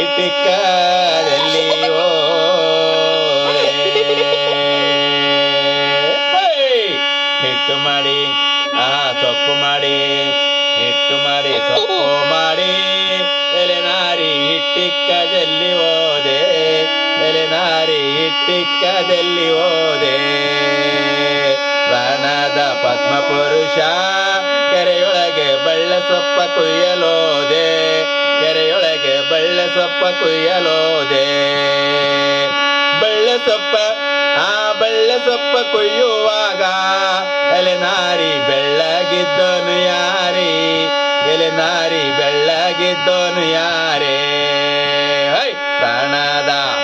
ಇಟ್ಟಿಕ್ಕದಲ್ಲಿ ಓದೆ ಹೇ! ಹಿಟ್ಟು ಮಾಡಿ, ಆ, ಸೊಪ್ಪು ಮಾಡಿ, ಹಿಟ್ಟು ಮಾಡಿ, ಸೊಪ್ಪು ಮಾಡಿ. ಎಲೆನಾರಿ ಹಿಟ್ಟಿಕ್ಕದಲ್ಲಿ ಓದೆ ಎಲೆನಾರಿ ಹಿಟ್ಟಿಕ್ಕದಲ್ಲಿ ಓದೆ ಪ್ರಾಣದ ಪದ್ಮ ಪುರುಷ ಕೆರೆಯೊಳಗೆ ಬಳ್ಳ ಸೊಪ್ಪ ಕುಯ್ಯಲೋದೆ. ಕೆರೆಯೊಳಗೆ ಬಳ್ಳ ಸೊಪ್ಪ ಕುಯ್ಯಲೋದೆ. ಬಳ್ಳ ಸೊಪ್ಪ, ಆ ಬಳ್ಳ ಸೊಪ್ಪ ಕುಯ್ಯುವಾಗ ಎಲೆನಾರಿ ಬೆಳ್ಳಗಿದ್ದೋನು ಯಾರಿ? ಎಲೆನಾರಿ ಬೆಳ್ಳಗಿದ್ದೋನು ಯಾರೇ? ಪ್ರಾಣದ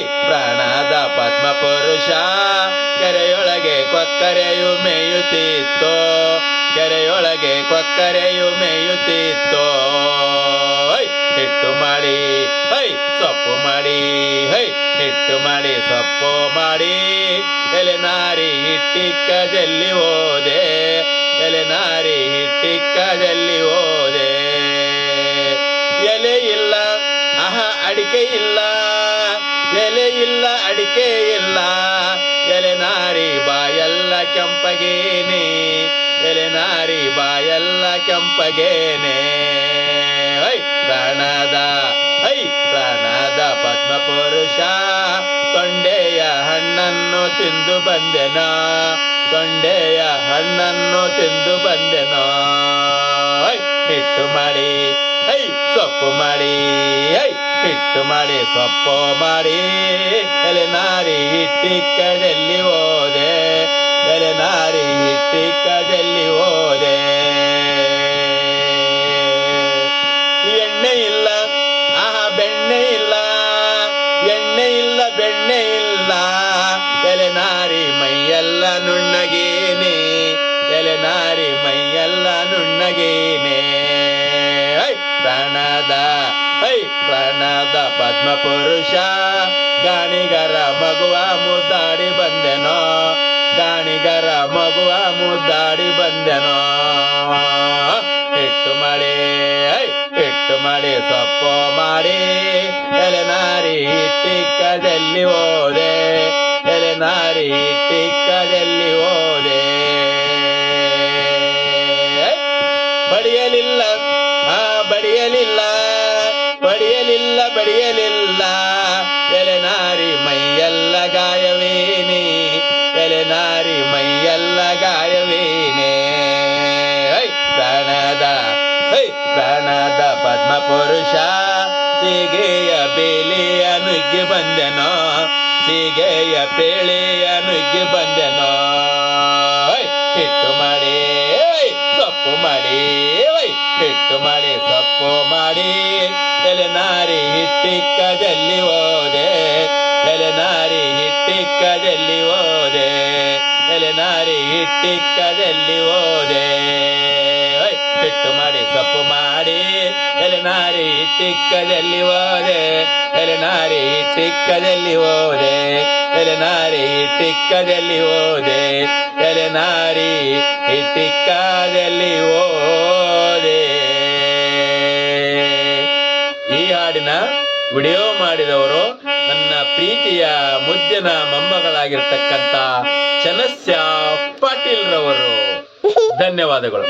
ಪ್ರಾಣದ ಪದ್ಮ ಪುರುಷ ಕೆರೆಯೊಳಗೆ ಕೊಕ್ಕರೆಯು ಮೇಯುತ್ತಿತ್ತೋ, ಕೆರೆಯೊಳಗೆ ಕೊಕ್ಕರೆಯು ಮೇಯುತ್ತಿತ್ತೋ. ಹಿಟ್ಟು ಮಾಡಿ, ಹೈ, ಸೊಪ್ಪು ಮಾಡಿ, ಹೈ, ಹಿಟ್ಟು ಮಾಡಿ, ಸೊಪ್ಪು ಮಾಡಿ. ಎಲೆ ನಾರಿ ಹಿಟ್ಟಿಕ್ಕದಲ್ಲಿ ಎಲೆ ನಾರಿ ಹಿಟ್ಟಿಕ್ಕದಲ್ಲಿ ಹೋದೆ. ಎಲೆ ಇಲ್ಲ ಅಹ ಅಡಿಕೆ ಇಲ್ಲ. ಎಲೆ ಇಲ್ಲ ಅಡಿಕೆ ಇಲ್ಲ ಎಲೆ ನಾರಿ ಬಾಯೆಲ್ಲ ಕೆಂಪಗೇನೆ, ಎಲೆ ನಾರಿ ಬಾಯೆಲ್ಲ ಕೆಂಪಗೇನೆ. ಐ ಪ್ರಾಣದ ಐ ಪ್ರಾಣದ ಪದ್ಮ ಪುರುಷ ತೊಂಡೆಯ ಹಣ್ಣನ್ನು ತಿಂದು ಬಂದೆನ, ತೊಂಡೆಯ ಹಣ್ಣನ್ನು ತಿಂದು ಬಂದೆನ. ಐ ಹಿಟ್ಟು ಮಾಡಿ ಐ ಸೊಪ್ಪು ಮಾಡಿ, ಹೈ ಹಿಟ್ಟು ಮಾಡಿ, ಸೊಪ್ಪು ಮಾಡಿ, ಎಲೆ ನಾರಿ ಹಿಟ್ಟಿಕ್ಕದಲ್ಲಿ ಹೋದೆ, ಎಲೆ ನಾರಿ ಹಿಟ್ಟಿಕ್ಕದಲ್ಲಿ ಹೋದೆ. ಎಣ್ಣೆ ಇಲ್ಲ, ಆಹ, ಬೆಣ್ಣೆ ಇಲ್ಲ, ಎಣ್ಣೆ ಇಲ್ಲ, ಬೆಣ್ಣೆ ಇಲ್ಲ, ಎಲೆ ನಾರಿ ಮೈಯೆಲ್ಲ ನುಣ್ಣಗೇನೆ, ಎಲೆ ನಾರಿ ಮೈಯೆಲ್ಲ ನುಣ್ಣಗೇನೆ. ಹೈ, ಪ್ರಣದ ಪದ್ಮ ಪುರುಷ ಗಾಣಿಗರ ಮಗುವ ಮುದ್ದಾಡಿ ಬಂದೆನೋ, ಗಾಣಿಗರ ಮಗುವ ಮುದ್ದಾಡಿ ಬಂದೆನೋ. ಇಟ್ಟು ಮಾಡಿ ಇಟ್ಟು ಮಾಡಿ ಸೊಪ್ಪು ಮಾಡಿ ಎಲೆ ನಾರಿ ಹೋದೆ ಓದೆ ಎಲೆ ನಾರಿ ಹಿಟ್ಟಿಕ್ಕದಲ್ಲಿ ಓದೆ ಬಡಿಯಲಿಲ್ಲ, ಆ ಬಡಿಯಲಿಲ್ಲ ಪ್ರಾಣದ ಪದ್ಮ ಪುರುಷ ಸಿಗೆಯ ಬೇಲಿಯ ನುಗ್ಗಿ ಬಂದೆನೋ, ಸಿಗೆಯ ಬೇಳೆಯ ನುಗ್ಗಿ ಬಂದೆನೋ. ಹಿಟ್ಟು ಮಾಡಿ ಸೊಪ್ಪು ಮಾಡಿ ಹಿಟ್ಟು ಮಾಡಿ, ಸೊಪ್ಪು ಮಾಡಿ. ಎಲೆ ನಾರಿ ಹಿಟ್ಟಿಕ್ಕದಲ್ಲಿ ಓದೆ ಎಲೆ ನಾರಿ ಹಿಟ್ಟಿಕ್ಕದಲ್ಲಿ ಓದೆ ಎಲೆ ನಾರಿ ಹಿಟ್ಟಿಕ್ಕದಲ್ಲಿ ಓದೆ ಹೈ ಹಿಟ್ಟು ಮಾಡಿ ಸೊಪ್ಪು ಮಾಡಿ. ಎಲೆ ನಾರಿ ಹೋದೆ ಎಲೆನಾರಿ ಎಲೆ ನಾರಿ ಟಿಕ್ಕದಲ್ಲಿ ಹೋದೆ. ಎಲೆ ನಾರಿ ಟಿಕ್ಕದಲ್ಲಿ ಹೋದೆ, ಎಲೆ ನಾರಿ ಹಿಟ್ಟಿಕ್ಕದಲ್ಲಿ ಓದೆ ಈ ಹಾಡಿನ ವಿಡಿಯೋ ಮಾಡಿದವರು ನನ್ನ ಪ್ರೀತಿಯ ಮುದ್ದಿನ ಮೊಮ್ಮಗಳಾಗಿರ್ತಕ್ಕಂಥ ಚನಸ್ಯ ಪಾಟೀಲ್ ರವರು ಧನ್ಯವಾದಗಳು.